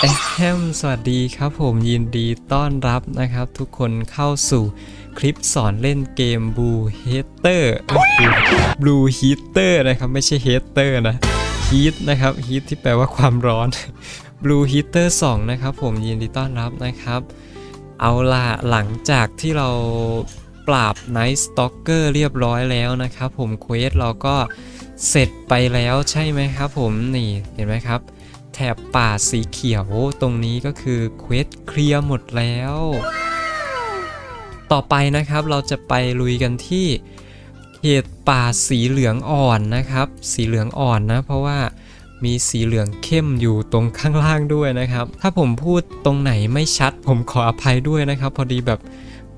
เอะแฮมสวัสดีครับผมยินดีต้อนรับนะครับ ทุกคนเข้าสู่คลิปสอนเล่นเกม Blue Heater Blue Heater นะครับ ไม่ใช่ Hater นะ Heat นะครับ Heat ที่แปลว่าความร้อน Blue Heater 2นะครับผมยินดีต้อนรับนะครับ เอาล่ะหลังจากที่เราปราบ Night Stalker เรียบร้อยแล้วนะครับผมเควสเราก็เสร็จไปแล้วใช่ไหมครับผมนี่เห็นไหมครับ แถบป่าสีเขียวตรงนี้ก็คือเควสเคลียร์หมดแล้ว ต่อไปนะครับเราจะไปลุยกันที่เขตป่าสีเหลืองอ่อนนะครับ สีเหลืองอ่อนนะ เพราะว่ามีสีเหลืองเข้มอยู่ตรงข้างล่างด้วยนะครับ ถ้าผมพูดตรงไหนไม่ชัด ผมขออภัยด้วยนะครับ พอดีแบบ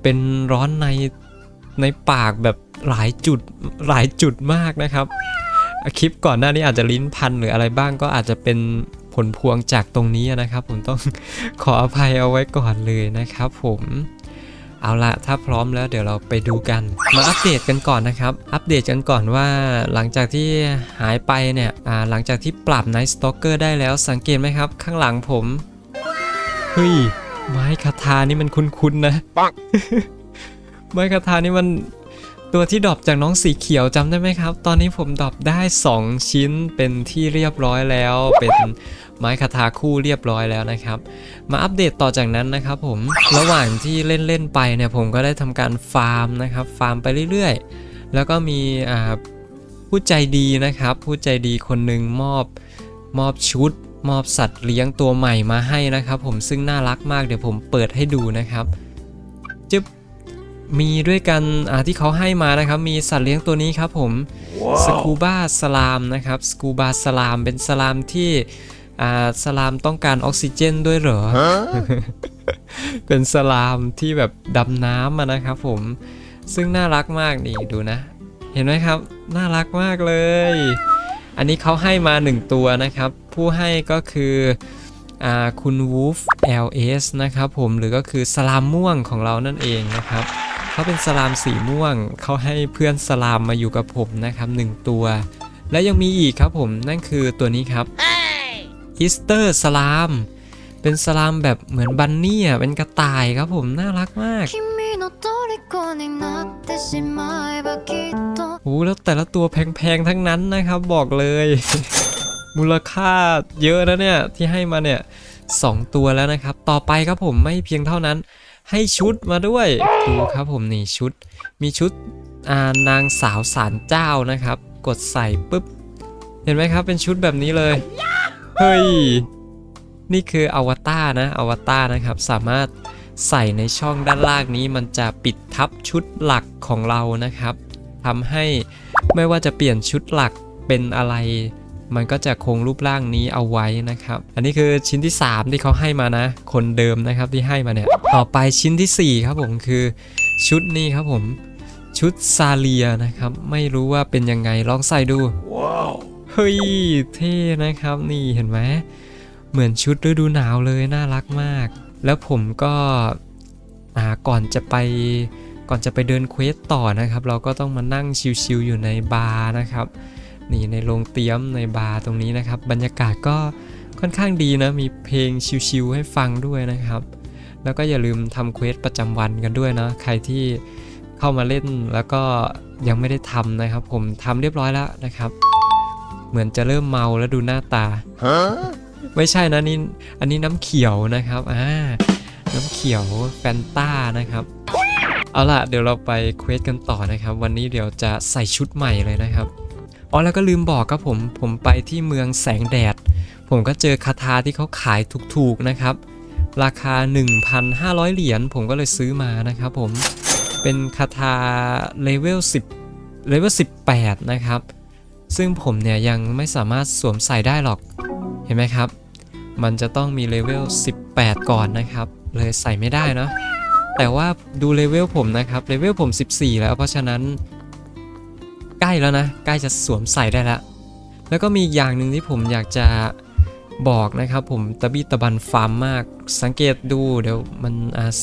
เป็นร้อนในในปากแบบหลายจุดหลายจุดมากนะครับ คลิปก่อนหน้านี้อาจจะลิ้นพันหรืออะไรบ้างก็อาจจะเป็นผ ลพวงจากตรงนี้นะครับ ผมต้องขออภัยเอาไว้ก่อนเลยนะครับผมเอาละถ้าพร้อมแล้วเดี๋ยวเราไปดูกัน มาอัปเดตกันก่อนนะครับ อัปเดตกันก่อนว่าหลังจากที่หายไปเนี่ยอ่าหลังจากที่ปรับ Night Stalker ได้แล้วสังเกตไหมครับ ข้างหลังผมเฮ้ยไม้คาทานี่มันคุ้นๆนะปังไม้คาทานี่มันตัวที่ดรอปจากน้องสีเขียวจำได้ไหมครับ ตอนนี้ผมดรอปได้ 2 ชิ้นเป็นที่เรียบร้อยแล้วเป็น ไม้คาถาคู่เรียบร้อยแล้วนะครับ มาอัปเดตต่อจากนั้นนะครับผมระหว่างที่เล่นเล่นๆไปเนี่ยผมก็ได้ทำการฟาร์มนะครับ ฟาร์มไปเรื่อยๆ แล้วก็มีอ่าผู้ใจดีนะครับ ผู้ใจดีคนหนึ่งมอบมอบชุด มอบสัตว์เลี้ยงตัวใหม่มาให้นะครับ ผมซึ่งน่ารักมากเดี๋ยวผมเปิดให้ดูนะครับจึ๊บมีด้วยกันอ่าที่เขาให้มานะครับ มีสัตว์เลี้ยงตัวนี้ครับผมสกูบาสลามนะครับ สกูบาสลามเป็นสลามที่ อ่าสลามต้องการออกซิเจนด้วยเหรอ เป็นสลามที่แบบดำน้ำอะนะครับผมซึ่งน่ารักมากนี่ดูนะ เห็นไหมครับ น่ารักมากเลย อันนี้เขาให้มา 1 ตัวนะครับ ผู้ให้ก็คืออาคุณ Wolf LS นะครับผมหรือก็คือสลามม่วงของเรานั่นเองนะครับเขาเป็นสลามสีม่วงเขาให้เพื่อนสลามมาอยู่กับผมนะครับหนึ่งตัว และยังมีอีกครับผมนั่นคือตัวนี้ครับ อิสเตอร์สลาม เป็นสลามแบบเหมือนบันนี่อะเป็นกระต่ายครับผมน่ารักมากโอ้หแล้วแต่ละตัวแพงๆทั้งนั้นนะครับบอกเลย มูลค่าเยอะนะเนี่ยที่ให้มาเนี่ยสองตัวแล้วนะครับ ต่อไปครับผมไม่เพียงเท่านั้น ให้ชุดมาด้วยดูครับผมนี่ชุด มีชุดานางสาวสารเจ้านะครับ กดใส่ปุ๊บ เห็นไหมครับเป็นชุดแบบนี้เลย เฮ้ย นี่คืออวตารนะอวตารนะครับ สามารถใส่ในช่องด้านล่างนี้มันจะปิดทับชุดหลักของเรานะครับทำให้ไม่ว่าจะเปลี่ยนชุดหลักเป็นอะไร มันก็จะคงรูปร่างนี้เอาไว้นะครับ อันนี้คือชิ้นที่ 3 ที่เขาให้มานะ คนเดิมนะครับที่ให้มาเนี่ย ต่อไปชิ้นทีสี่4 ครับผมคือชุดนี้ครับผม ชุดซาเลียนะครับ ไม่รู้ว่าเป็นยังไงลองใส่ดู ว้าว ฮ้ยเท่นะครับนี่เห็นไหมเหมือนชุดฤดูหนาวเลยน่ารักมาก แล้วผมก็ก่อนจะไปก่อนจะไปเดินเควสต่อนะครับ เราก็ต้องมานั่งชิลๆอยู่ในบาร์นะครับนี่ในโรงเตรียมในบาร์ตรงนี้นะครับ บรรยากาศก็ค่อนข้างดีนะมีเพลงชิลๆให้ฟังด้วยนะครับ แล้วก็อย่าลืมทำเควสประจำวันกันด้วยนะใครที่เข้ามาเล่นแล้วก็ยังไม่ได้ทำนะครับ ผมทำเรียบร้อยแล้วนะครับ เหมือนจะเริ่มเมาแล้วดูหน้าตาฮะไม่ใช่นะนี่อันนี้น้ำเขียวนะครับอ่าน้ำเขียวแฟนต้านะครับ เอาล่ะเดี๋ยวเราไปเควสกันต่อนะครับ วันนี้เดี๋ยวจะใส่ชุดใหม่เลยนะครับอ๋อแล้วก็ลืมบอกครับผมผมไปที่เมืองแสงแดด ผมก็เจอคาถาที่เขาขายถูกๆนะครับ ราคา 1,500 เหรียญผมก็เลยซื้อมานะครับผมเป็นคาถาเลเวล10เลเวล18 นะครับ ซึ่งผมเนี่ยยังไม่สามารถสวมใส่ได้หรอก เห็นไหมครับ มันจะต้องมีเลเวล 18 ก่อนนะครับ เลยใส่ไม่ได้เนาะ แต่ว่าดูเลเวลผมนะครับ เลเวลผม 14 แล้ว เพราะฉะนั้น ใกล้แล้วนะ ใกล้จะสวมใส่ได้แล้ว แล้วก็มีอีกอย่างหนึ่งที่ผมอยากจะบอกนะครับผมตะบี้ตะบันฟาร์มมาก สังเกตดูเดี๋ยวมัน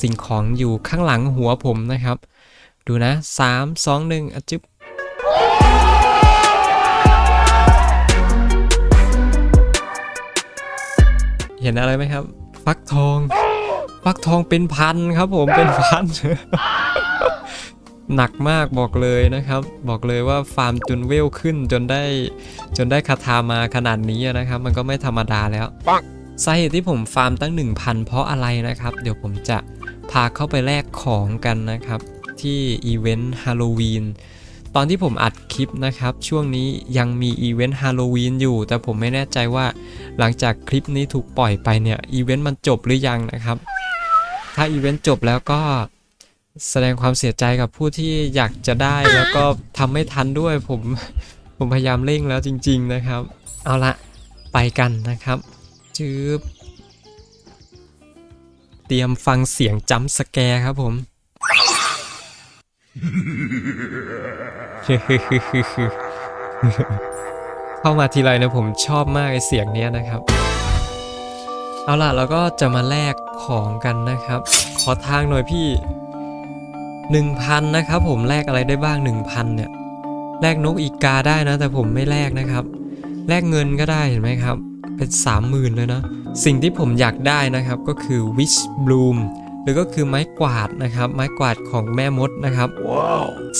สิ่งของอยู่ข้างหลังหัวผมนะครับ ดูนะ 3 2 1อะจึ๊บ เเห็นอะไรไหมครับ ฟักทองฟักทองเป็นพันครับ ผมเป็นพันหนักมากบอกเลยนะครับ บอกเลยว่าฟาร์มจนเวลขึ้นจนได้จนได้คาถามาขนาดนี้นะครับ มันก็ไม่ธรรมดาแล้วสาเหตุที่ผมฟาร์มตั้ง 1,000 เพราะอะไรนะครับ เดี๋ยวผมจะพาเข้าไปแลกของกันนะครับ ที่อีเวนต์ฮาโลวีน ตอนที่ผมอัดคลิปนะครับ ช่วงนี้ยังมีอีเวนต์ฮาโลวีนอยู่ แต่ผมไม่แน่ใจว่า หลังจากคลิปนี้ถูกปล่อยไปเนี่ยอีเวนต์มันจบหรือยังนะครับ ถ้าอีเวนต์จบแล้วก็แสดงความเสียใจกับผู้ที่อยากจะได้แล้วก็ทำไม่ทันด้วยผมผมพยายามเร่งแล้วจริง ๆนะครับ เอาละไปกันนะครับจืบเตรียมฟังเสียงจัมป์สแกร์ครับผม เข้ามาทีไรนะผมชอบมากไอเสียงเนี้ยนะครับ เอาล่ะเราก็จะมาแลกของกันนะครับ ขอทางหน่อยพี่ 1,000 นะครับ ผมแลกอะไรได้บ้าง 1,000 เนี่ย แลกนกอีกาได้นะ แต่ผมไม่แลกนะครับ แลกเงินก็ได้เห็นไหมครับ เป็น 30,000 เลยนะ สิ่งที่ผมอยากได้นะครับก็คือ Wish Bloom หรือก็คือไม้กวาดนะครับ ไม้กวาดของแม่มดนะครับ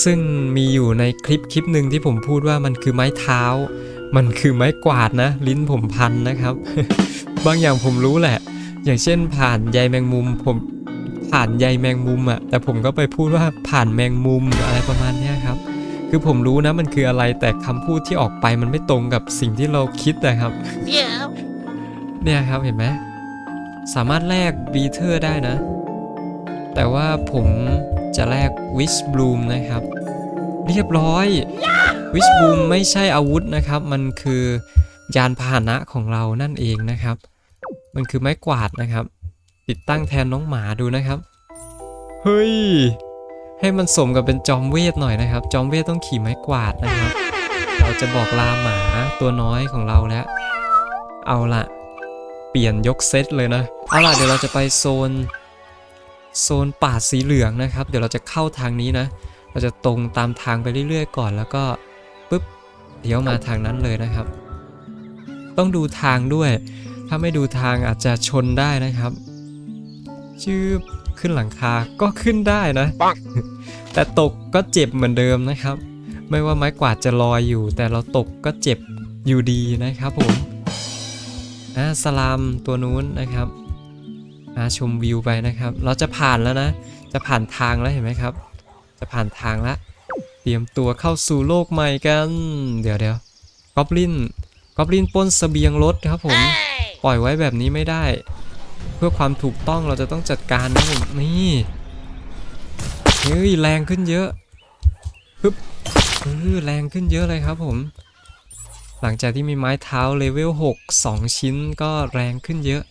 ซึ่งมีอยู่ในคลิปคลิปหนึ่งที่ผมพูดว่ามันคือไม้เท้า มันคือไม้กวาดนะ ลิ้นผมพันนะครับ บางอย่างผมรู้แหละ อย่างเช่น ผ่านใยแมงมุมผมผ่านใยแมงมุมอะแต่ผมก็ไปพูดว่าผ่านแมงมุมอะไรประมาณเนี้ยครับ คือผมรู้นะมันคืออะไรแต่คำพูดที่ออกไปมันไม่ตรงกับสิ่งที่เราคิดนะครับ Yeah. เนี่ยครับเห็นไหมสามารถแลกบีเทอร์ได้นะ แต่ว่าผมจะแลกวิชบลูมนะครับ เรียบร้อย วิชบลูมไม่ใช่อาวุธนะครับ มันคือยานพาหนะของเรานั่นเองนะครับ มันคือไม้กวาดนะครับ ติดตั้งแทนน้องหมาดูนะครับ เฮ้ย ให้มันสมกับเป็นจอมเวทหน่อยนะครับ จอมเวทต้องขี่ไม้กวาดนะครับ เราจะบอกลาหมาตัวน้อยของเราแล้ว เอาละเปลี่ยนยกเซตเลยนะ เอาล่ะเดี๋ยวเราจะไปโซน โซนป่าสีเหลืองนะครับ เดี๋ยวเราจะเข้าทางนี้นะ เราจะตรงตามทางไปเรื่อยๆ ก่อนแล้วก็ปุ๊บเดี๋ยวมาทางนั้นเลยนะครับ ต้องดูทางด้วย ถ้าไม่ดูทางอาจจะชนได้นะครับชื่อขึ้นหลังคาก็ขึ้นได้นะ แต่ตกก็เจ็บเหมือนเดิมนะครับ ไม่ว่าไม้กวาดจะลอยอยู่ แต่เราตกก็เจ็บอยู่ดีนะครับผมอ่าสลามตัวนู้นนะครับ อ่าชมวิวไปนะครับ เราจะผ่านแล้วนะ จะผ่านทางแล้วเห็นไหมครับ จะผ่านทางแล้วเตรียมตัวเข้าสู่โลกใหม่กัน เดี๋ยวเดี๋ยวกอบลินกอบลินปล้นเสบียงรถครับผม Hey. ปล่อยไว้แบบนี้ไม่ได้ เพื่อความถูกต้องเราจะต้องจัดการนะผมนี่เฮ้ยแรงขึ้นเยอะปึ๊บเออแรงขึ้นเยอะเลยครับผม หลังจากที่มีไม้เท้าเลเวล6 2 ชิ้นก็แรงขึ้นเยอะ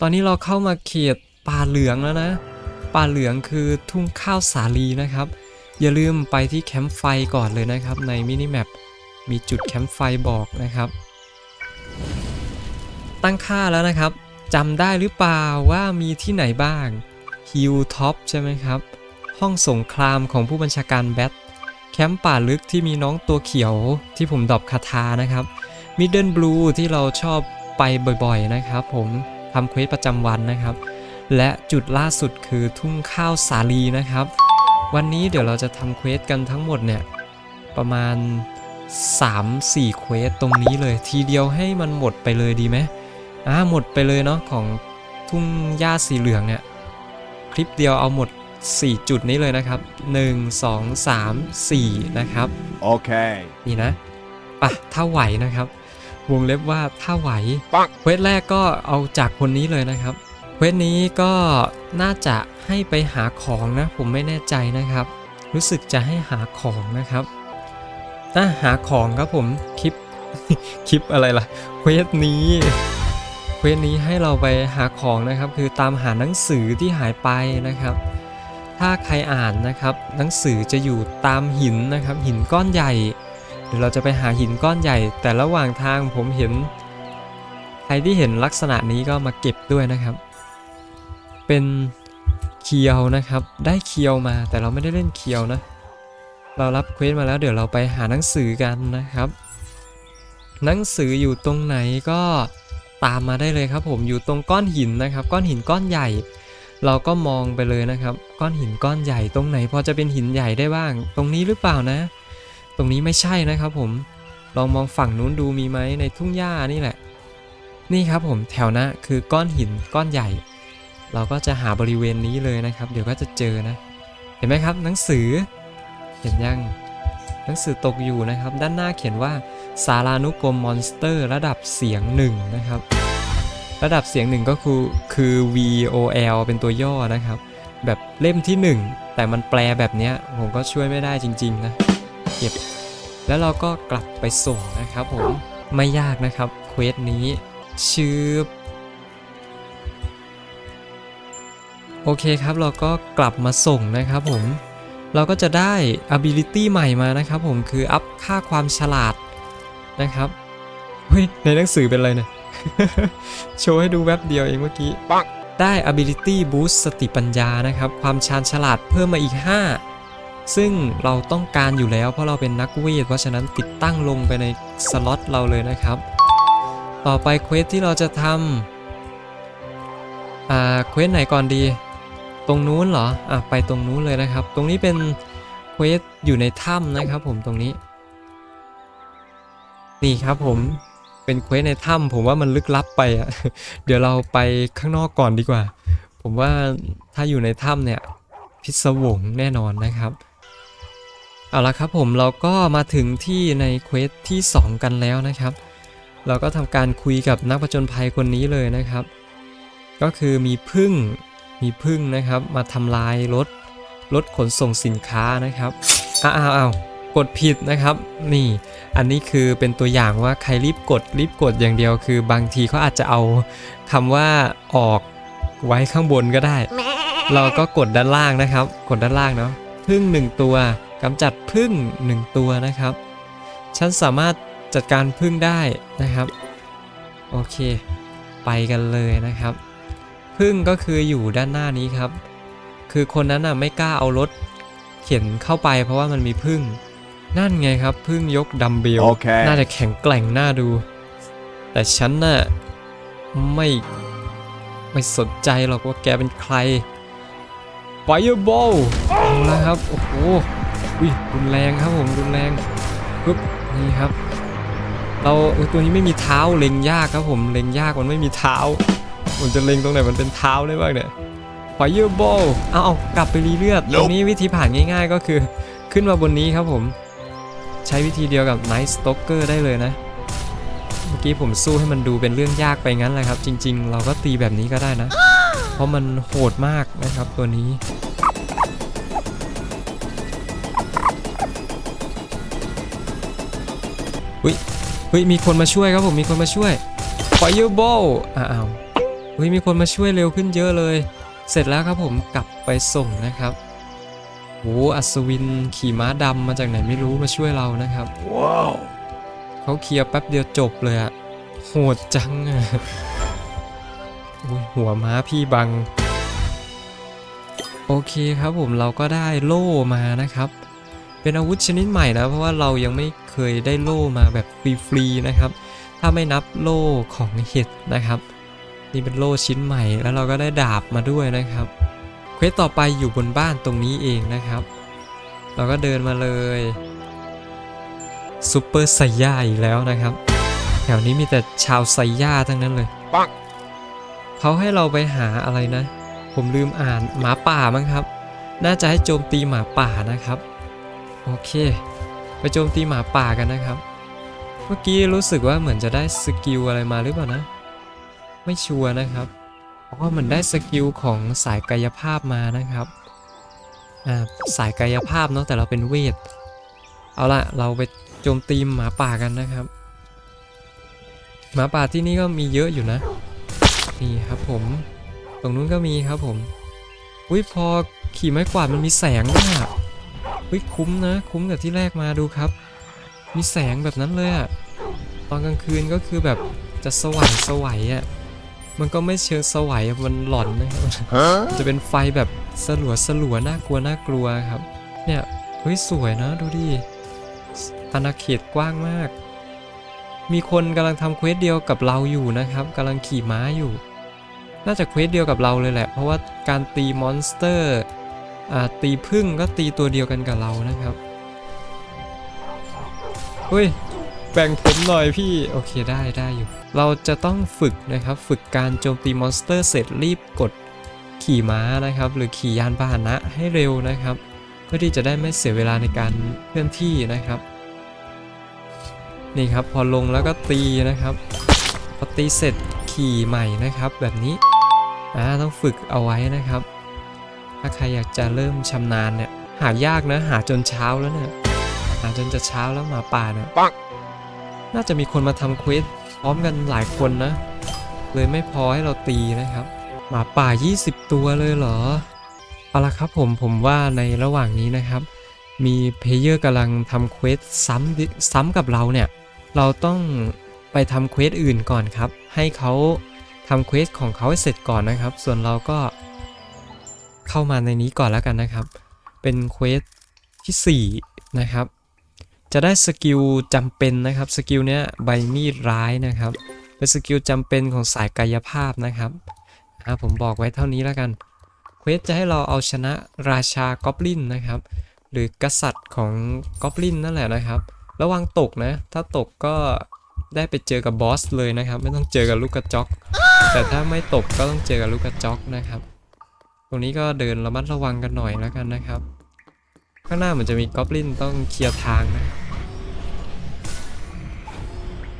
ตอนนี้เราเข้ามาเขตป่าเหลืองแล้วนะ ป่าเหลืองคือทุ่งข้าวสาลีนะครับ อย่าลืมไปที่แคมป์ไฟก่อนเลยนะครับ ในมินิแมปมีจุดแคมป์ไฟบอกนะครับ ตั้งค่าแล้วนะครับจำได้หรือเปล่าว่ามีที่ไหนบ้างฮิลท็อปใช่ไหมครับ ห้องสงครามของผู้บัญชาการแบทแคมป์ป่าลึกที่มีน้องตัวเขียวที่ผมดอปคาถานะครับมิดเดิลบลูที่เราชอบไปบ่อยๆนะครับผม ทำเควสประจำวันนะครับ และจุดล่าสุดคือทุ่งข้าวสาลีนะครับ วันนี้เดี๋ยวเราจะทำเควสกันทั้งหมดเนี่ยประมาณ 3-4เควสตรงนี้เลย ทีเดียวให้มันหมดไปเลยดีไหมอ่าหมดไปเลยเนาะของทุ่งหญ้าสีเหลืองเนี่ยคลิปเดียวเอาหมด 4 จุดนี้เลยนะครับ 1 2 3 4 นะครับ Okay. นี่นะปะถ้าไหวนะครับ วงเล็บว่าถ้าไหวปังเควสแรกก็เอาจากคนนี้เลยนะครับเควสนี้ก็น่าจะให้ไปหาของนะ ผมไม่แน่ใจนะครับ รู้สึกจะให้หาของนะครับอะหาของครับผมคลิปคลิปอะไรล่ะเควสนี้เควสนี้ให้เราไปหาของนะครับ คือตามหาหนังสือที่หายไปนะครับ ถ้าใครอ่านนะครับ หนังสือจะอยู่ตามหินนะครับ หินก้อนใหญ่ เดี๋ยวเราจะไปหาหินก้อนใหญ่ แต่ระหว่างทางผมเห็น ใครที่เห็นลักษณะนี้ก็มาเก็บด้วยนะครับ เป็นเคียวนะครับ ได้เคียวมาแต่เราไม่ได้เล่นเคียวนะ เรารับเควสมาแล้วเดี๋ยวเราไปหาหนังสือกันนะครับ หนังสืออยู่ตรงไหนก็ตามมาได้เลยครับ ผมอยู่ตรงก้อนหินนะครับ ก้อนหินก้อนใหญ่ เราก็มองไปเลยนะครับ ก้อนหินก้อนใหญ่ตรงไหนพอจะเป็นหินใหญ่ได้บ้าง ตรงนี้หรือเปล่านะ ตรงนี้ไม่ใช่นะครับผม ลองมองฝั่งนู้นดูมีไหมในทุ่งหญ้านี่แหละ นี่ครับผมแถวนะคือก้อนหินก้อนใหญ่ เราก็จะหาบริเวณนี้เลยนะครับ เดี๋ยวก็จะเจอนะ เห็นไหมครับ หนังสือ เห็นยังหนังสือตกอยู่นะครับ ด้านหน้าเขียนว่าสารานุกรมมอนสเตอร์ ระดับเสียงหนึ่งนะครับระดับเสียงหนึ่งก็คือคือ VOL เป็นตัวย่อนะครับ แบบเล่มที่ 1 แต่มันแปลแบบนี้ผมก็ช่วยไม่ได้จริง ๆ นะ เก็บ แล้วเราก็กลับไปส่งนะครับผมไม่ยากนะครับเควสนี้ชื่อโอเคครับเราก็กลับมาส่งนะครับผมเราก็จะได้ ability ใหม่มานะครับผมคืออัพค่าความฉลาดนะครับเฮ้ยในหนังสือเป็นอะไรเนี่ย โชว์ให้ดูแวบเดียวเองเมื่อกี้ได้ ability boost สติปัญญานะครับ ความชาญฉลาดเพิ่มมาอีก 5 ซึ่งเราต้องการอยู่แล้วเพราะเราเป็นนักเวท เพราะฉะนั้นติดตั้งลงไปในสล็อตเราเลยนะครับ ต่อไปเควสที่เราจะทำอ่าเควสไหนก่อนดี ตรงนู้นเหรอ อะไปตรงนู้นเลยนะครับ ตรงนี้เป็นเควสอยู่ในถ้ำนะครับผมตรงนี้ นี่ครับผมเป็นเควสในถ้ำผมว่ามันลึกลับไปอะ เดี๋ยวเราไปข้างนอกก่อนดีกว่า ผมว่าถ้าอยู่ในถ้ำเนี่ยพิศวงแน่นอนนะครับ เอาละครับผมเราก็มาถึงที่ในเควสที่ 2 กันแล้วนะครับ เราก็ทำการคุยกับนักผจญภัยคนนี้เลยนะครับ ก็คือมีพึ่งมีพึ่งนะครับ มาทำลายรถรถขนส่งสินค้านะครับอ้าวอ้าวอ้าวกดผิดนะครับ นี่ อันนี้คือเป็นตัวอย่างว่าใครรีบกดรีบกดอย่างเดียว คือบางทีเขาอาจจะเอาคำว่าออกไว้ข้างบนก็ได้ เราก็กดด้านล่างนะครับ กดด้านล่างเนาะพึ่งหนึ่งตัว กำจัดพึ่งหนึ่งตัวนะครับ ฉันสามารถจัดการพึ่งได้นะครับ โอเค ไปกันเลยนะครับ พึ่งก็คืออยู่ด้านหน้านี้ครับ คือคนนั้นน่ะไม่กล้าเอารถเข็นเข้าไปเพราะว่ามันมีพึ่ง นั่นไงครับ พึ่งยกดัมเบลโอเคน่าจะแข็งแกร่งน่าดู แต่ฉันน่ะไม่ไม่สนใจหรอกว่าแกเป็นใคร Fireball เอาละครับ โอ้โห อุ้ยรุนแรงครับผมรุนแรงปึ๊บนี่ครับ เราเออตัวนี้ไม่มีเท้าเล็งยากครับผมเล็งยากมันไม่มีเท้าผมจะเล็งตรงไหนมันเป็นเท้าได้บ้างเนี่ย Fireball เอาเอากลับไปรีเลือดตรงนี้วิธีผ่านง่าย ๆ ก็คือขึ้นมาบนนี้ครับผม ใช้วิธีเดียวกับ Night Stalker ได้เลยนะ เมื่อกี้ผมสู้ให้มันดูเป็นเรื่องยากไปงั้นแหละครับ จริง ๆ เราก็ตีแบบนี้ก็ได้นะ เพราะมันโหดมากนะครับตัวนี้ อุ้ยเฮ้ยมีคนมาช่วยครับผมมีคนมาช่วย Fireball อ้าวเฮ้ยมีคนมาช่วยเร็วขึ้นเยอะเลย เสร็จแล้วครับผมกลับไปส่งนะครับโอ้อัศวินขี่ม้าดำมาจากไหนไม่รู้มาช่วยเรานะครับว้าวเขาเคลียร์แป๊บเดียวจบเลยอะโหดจังอะอุ๊ยหัวม้าพี่บัง โอเคครับผมเราก็ได้โล่มานะครับ เป็นอาวุธชนิดใหม่นะเพราะว่าเรายังไม่เคยได้โล่มาแบบฟรีๆนะครับ ถ้าไม่นับโล่ของเห็ดนะครับ นี่เป็นโล่ชิ้นใหม่แล้วเราก็ได้ดาบมาด้วยนะครับเควสต่อไปอยู่บนบ้านตรงนี้เองนะครับ เราก็เดินมาเลยซูเปอร์ไซย่าอีกแล้วนะครับ แถวนี้มีแต่ชาวไซย่าทั้งนั้นเลยปังเขาให้เราไปหาอะไรนะ ผมลืมอ่านหมาป่ามั้งครับ น่าจะให้โจมตีหมาป่านะครับ โอเค ไปโจมตีหมาป่ากันนะครับ เมื่อกี้รู้สึกว่าเหมือนจะได้สกิลอะไรมาหรือเปล่านะ ไม่ชัวร์นะครับ เพราะว่ามันได้สกิลของสายกายภาพมานะครับอ่าสายกายภาพเนาะแต่เราเป็นเวท เอาละเราไปโจมตีหมาป่ากันนะครับ หมาป่าที่นี่ก็มีเยอะอยู่นะ นี่ครับผม ตรงนู้นก็มีครับผม อุ้ยพอขี่ไม้กวาดมันมีแสงด้วยอะ อุ้ยคุ้มนะ คุ้มกับที่แรกมาดูครับ มีแสงแบบนั้นเลยอะตอนกลางคืนก็คือแบบจะสว่างสวัยอะมันก็ไม่เชิงสวัยอะมันหลอนนะครับ Huh? จะเป็นไฟแบบสลัวสลัวน่ากลัวน่ากลัวครับ เนี่ยเฮ้ยสวยนะดูดิอาณาเขตกว้างมาก มีคนกำลังทำเควสเดียวกับเราอยู่นะครับกำลังขี่ม้าอยู่ น่าจะเควสเดียวกับเราเลยแหละ เพราะว่าการตีมอนสเตอร์อ่า ตีพึ่งก็ตีตัวเดียวกันกับเรานะครับเฮ้ยแบ่งผมหน่อยพี่ โอเคได้ได้อยู่ เราจะต้องฝึกนะครับ ฝึกการโจมตีมอนสเตอร์เสร็จรีบกดขี่ม้านะครับ หรือขี่ยานพาหนะให้เร็วนะครับ เพื่อที่จะได้ไม่เสียเวลาในการเคลื่อนที่นะครับ นี่ครับพอลงแล้วก็ตีนะครับพอตีเสร็จขี่ใหม่นะครับ แบบนี้อ่าต้องฝึกเอาไว้นะครับ ถ้าใครอยากจะเริ่มชำนาญเนี่ยหายากนะหาจนเช้าแล้วเนี่ยหาจนจะเช้าแล้วหมาป่าเนี่ยน่าจะมีคนมาทำเควสพร้อมกันหลายคนนะ เลยไม่พอให้เราตีนะครับ หมาป่า 20 ตัวเลยเหรอเอาละครับผมผมว่าในระหว่างนี้นะครับ มีเพลเยอร์กำลังทำเควสซ้ำดิซ้ำกับเราเนี่ย เราต้องไปทำเควสอื่นก่อนครับ ให้เขาทำเควสของเขาให้เสร็จก่อนนะครับ ส่วนเราก็ เข้ามาในนี้ก่อนแล้วกันนะครับ เป็นเควสที่ 4 นะครับ จะได้สกิลจำเป็นนะครับสกิลเนี้ยใบมีดร้ายนะครับ เป็นสกิลจำเป็นของสายกายภาพนะครับอ่าผมบอกไว้เท่านี้แล้วกันเควสจะให้เราเอาชนะราชากอบลินนะครับ หรือกษัตริย์ของกอบลินนั่นแหละนะครับ ระวังตกนะ ถ้าตกก็ได้ไปเจอกับบอสเลยนะครับ ไม่ต้องเจอกับลูกกระจอกแต่ถ้าไม่ตกก็ต้องเจอกับลูกกระจอกนะครับ ตรงนี้ก็เดินระมัดระวังกันหน่อยแล้วกันนะครับ ข้างหน้าเหมือนจะมีกอบลินต้องเคลียร์ทางนะ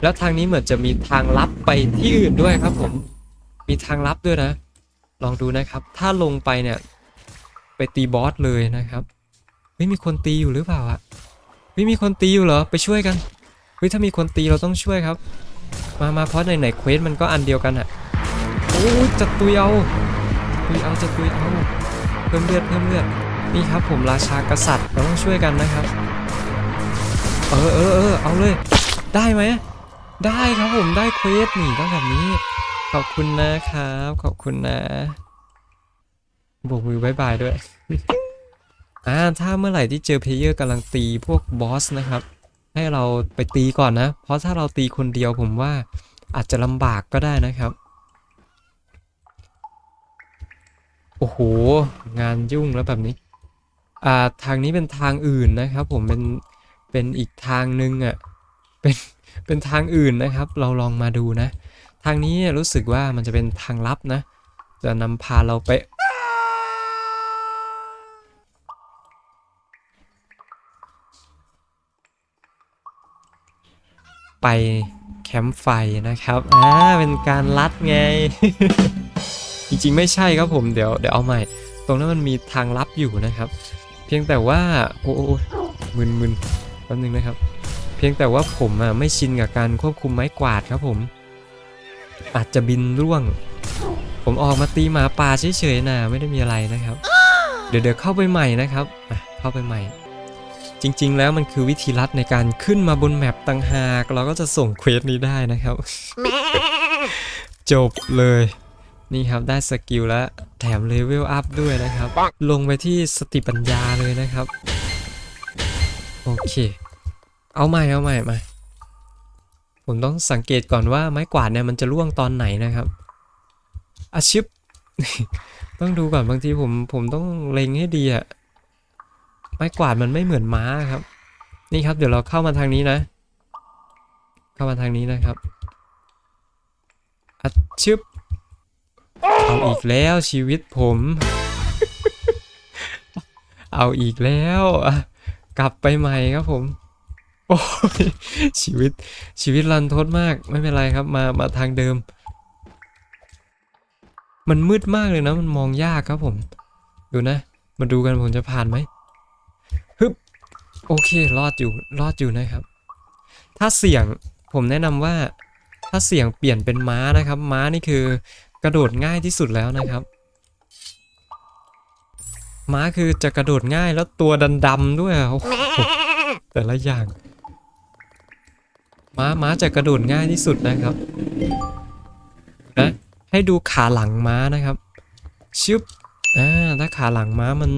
แล้วทางนี้เหมือนจะมีทางลับไปที่อื่นด้วยครับผม มีทางลับด้วยนะ ลองดูนะครับ ถ้าลงไปเนี่ย ไปตีบอสเลยนะครับเฮ้ยมีคนตีอยู่หรือเปล่าอะเฮ้ยมีคนตีอยู่เหรอ ไปช่วยกันเฮ้ยถ้ามีคนตีเราต้องช่วยครับ มามาเพราะไหนไหนเควสมันก็อันเดียวกันอะโอ้ยจะตุยเอา ตุยเอาจะตุยเอาเพิ่มเลือดเพิ่มเลือดนี่ครับผมราชากษัตริย์เราต้องช่วยกันนะครับ เออเออเออเอาเลย ได้ไหมได้ครับผมได้เควสนี่ต้องแบบนี้ ขอบคุณนะครับ ขอบคุณนะโบกมือบายบายด้วยอ่าถ้าเมื่อไหร่ที่เจอเพลเยอร์กำลังตีพวกบอสนะครับ ให้เราไปตีก่อนนะ เพราะถ้าเราตีคนเดียวผมว่าอาจจะลำบากก็ได้นะครับ โอ้โห งานยุ่งแล้วแบบนี้ อ่า ทางนี้เป็นทางอื่นนะครับ ผม เป็น เป็นอีกทางนึงอะ เป็น เป็นทางอื่นนะครับ เราลองมาดูนะ ทางนี้รู้สึกว่ามันจะเป็นทางลับนะ จะนำพาเราไป ไปแคมป์ไฟนะครับ อ่า เป็นการลัดไง จริงๆไม่ใช่ครับผมเดี๋ยวเดี๋ยวเอาใหม่ ตรงนั้นมันมีทางลับอยู่นะครับ เพียงแต่ว่าโอ้โอ้มึนมึนแป๊บนึงนะครับ เพียงแต่ว่าผมอะไม่ชินกับการควบคุมไม้กวาดครับผม อาจจะบินร่วง ผมออกมาตีหมาป่าเฉยๆนะไม่ได้มีอะไรนะครับ เดี๋ยวเดี๋ยวเข้าไปใหม่นะครับอะเข้าไปใหม่จริง ๆ แล้วมันคือวิธีลัดในการขึ้นมาบนแมปต่างหาก เราก็จะส่งเควสนี้ได้นะครับ จบเลย นี่ครับได้สกิลแล้วแถมเลเวลอัพด้วยนะครับ ลงไปที่สติปัญญาเลยนะครับ โอเค เอาใหม่เอาใหม่มาผมต้องสังเกตก่อนว่าไม้กวาดเนี่ยมันจะร่วงตอนไหนนะครับอาชิปต้องดูก่อนบางทีผมผมต้องเล็งให้ดีอะไม้กวาดมันไม่เหมือนม้าครับ นี่ครับเดี๋ยวเราเข้ามาทางนี้นะ เข้ามาทางนี้นะครับอาชิป เอาอีกแล้วชีวิตผม เอาอีกแล้ว กลับไปใหม่ครับผม โอ้ยชีวิตชีวิตรันทดมากไม่เป็นไรครับ มามาทางเดิม มันมืดมากเลยนะ มันมองยากครับผมดูนะ มาดูกันผมจะผ่านไหมฮึบโอเครอดอยู่รอดอยู่นะครับ ถ้าเสี่ยงผมแนะนำว่าถ้าเสี่ยงเปลี่ยนเป็นม้านะครับ ม้านี่คือ กระโดดง่ายที่สุดแล้วนะครับ ม้าคือจะกระโดดง่ายแล้วตัวดันดำด้วยโอ้โหแต่ละอย่าง ม้าม้าจะกระโดดง่ายที่สุดนะครับนะให้ดูขาหลังม้านะครับชึบอ่าถ้าขาหลังม้ามัน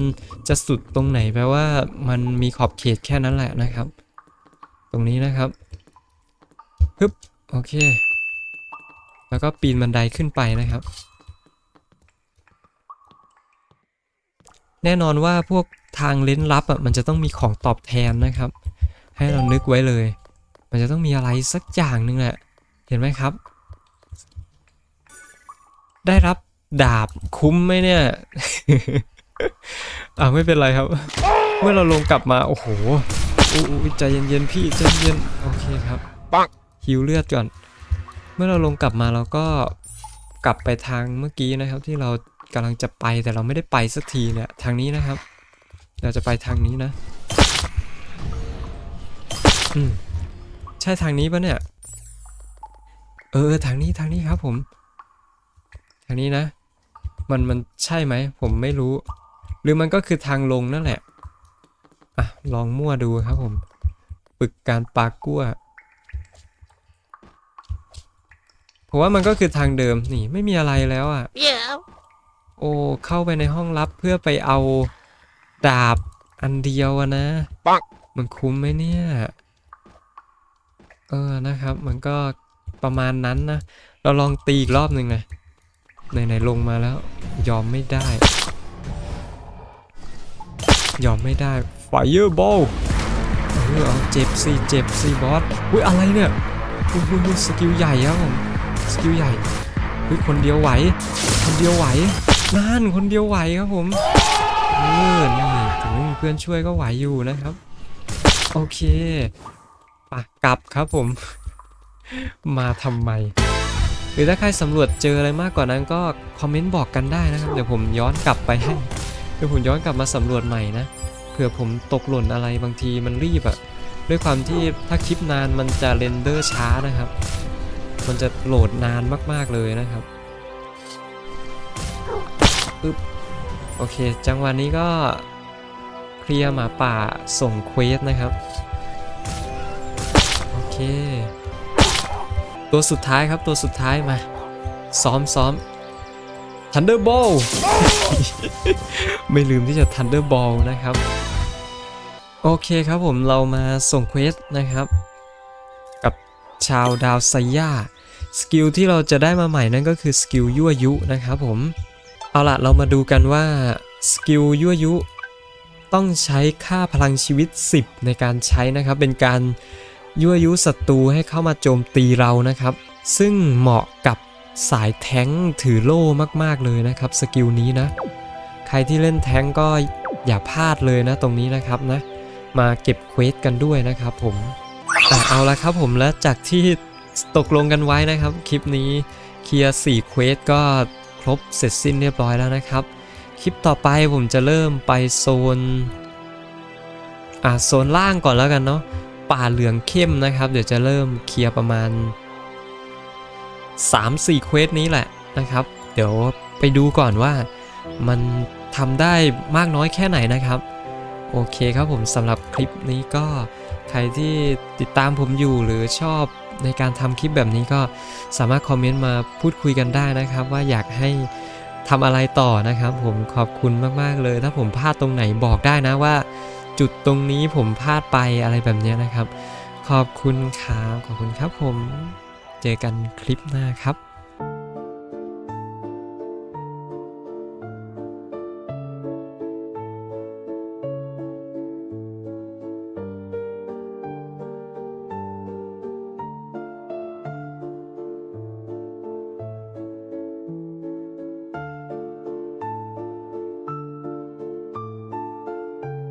จะสุดตรงไหนแปลว่ามันมีขอบเขตแค่นั้นแหละนะครับ ตรงนี้นะครับ ฮึบ โอเค แล้วก็ปีนบันไดขึ้นไปนะครับ แน่นอนว่าพวกทางเล้นลับอะมันจะต้องมีของตอบแทนนะครับ ให้เรานึกไว้เลย มันจะต้องมีอะไรสักอย่างหนึ่งแหละ เห็นไหมครับ ได้รับดาบคุ้มไหมเนี่ยอ่าไม่เป็นไรครับ เมื่อเราลงกลับมา โอ้โหอู้อู้ใจเย็นๆพี่ใจเย็นโอเคครับปังฮิวเลือดก่อน เมื่อเราลงกลับมาเราก็กลับไปทางเมื่อกี้นะครับ ที่เรากำลังจะไปแต่เราไม่ได้ไปสักทีเนี่ยทางนี้นะครับ เราจะไปทางนี้นะอืมใช่ทางนี้ปะเนี่ย เออทางนี้ทางนี้ครับผม ทางนี้นะ มันมันใช่ไหมผมไม่รู้ หรือมันก็คือทางลงนั่นแหละอะลองมั่วดูครับผม ปึกการปากั้ว ผมว่ามันก็คือทางเดิมนี่ไม่มีอะไรแล้วอะ Yeah. โอ้เข้าไปในห้องลับเพื่อไปเอาดาบอันเดียวอะนะปังมันคุ้มไหมเนี่ย เออนะครับ มันก็ประมาณนั้นนะ เราลองตีอีกรอบหนึ่งนะไหนๆลงมาแล้ว ยอมไม่ได้ ยอมไม่ได้ Fireball เออเอาเจ็บสิเจ็บสิบอสอุ้ยอะไรเนี่ยอุ้ยอุ้ยอุ้ยสกิลใหญ่ครับผม สกิลใหญ่เฮ้ยคนเดียวไหว คนเดียวไหวนั่นคนเดียวไหวครับผมเออนี่ถึงไม่มีเพื่อนช่วยก็ไหวอยู่นะครับ โอเคปะกลับครับผม มาทำไมหรือถ้าใครสำรวจเจออะไรมากกว่านั้นก็คอมเมนต์บอกกันได้นะครับ เดี๋ยวผมย้อนกลับไปให้เดี๋ยวผมย้อนกลับมาสำรวจใหม่นะเผื่อผมตกหล่นอะไรบางทีมันรีบอะด้วยความที่ถ้าคลิปนานมันจะเรนเดอร์ช้านะครับ มันจะโหลดนานมาก ๆ เลยนะครับอึ๊บโอเค จังหวะนี้ก็เคลียร์หมาป่าส่งเควสนะครับ โอเค ตัวสุดท้ายครับตัวสุดท้ายมา ซ้อมซ้อม Thunderbolt ไม่ลืมที่จะ Thunderball นะครับ โอเคครับผมเรามาส่งเควสนะครับ ชาวดาวไซย่าสกิลที่เราจะได้มาใหม่นั่นก็คือสกิลยั่วยุนะครับผม เอาล่ะเรามาดูกันว่าสกิลยั่วยุ ต้องใช้ค่าพลังชีวิต 10 ในการใช้นะครับ เป็นการยั่วยุศัตรูให้เข้ามาโจมตีเรานะครับ ซึ่งเหมาะกับสายแท้งถือโล่มากๆเลยนะครับสกิลนี้นะ ใครที่เล่นแท้งก็อย่าพลาดเลยนะตรงนี้นะครับนะ มาเก็บเควสกันด้วยนะครับผม อะเอาละครับผมและจากที่ตกลงกันไว้นะครับ คลิปนี้เคลียร์4เควสก็ครบเสร็จสิ้นเรียบร้อยแล้วนะครับ คลิปต่อไปผมจะเริ่มไปโซนอ่าโซนล่างก่อนแล้วกันเนาะป่าเหลืองเข้มนะครับ เดี๋ยวจะเริ่มเคลียร์ประมาณ 3-4เควสนี้แหละนะครับ เดี๋ยวไปดูก่อนว่ามันทำได้มากน้อยแค่ไหนนะครับ โอเคครับผมสำหรับคลิปนี้ก็ใครที่ติดตามผมอยู่หรือชอบในการทำคลิปแบบนี้ก็สามารถคอมเมนต์มาพูดคุยกันได้นะครับ ว่าอยากให้ทำอะไรต่อนะครับผมขอบคุณมากๆเลย ถ้าผมพลาดตรงไหนบอกได้นะว่า จุดตรงนี้ผมพลาดไปอะไรแบบนี้นะครับ ขอบคุณครับขอบคุณครับผม เจอกันคลิปหน้าครับ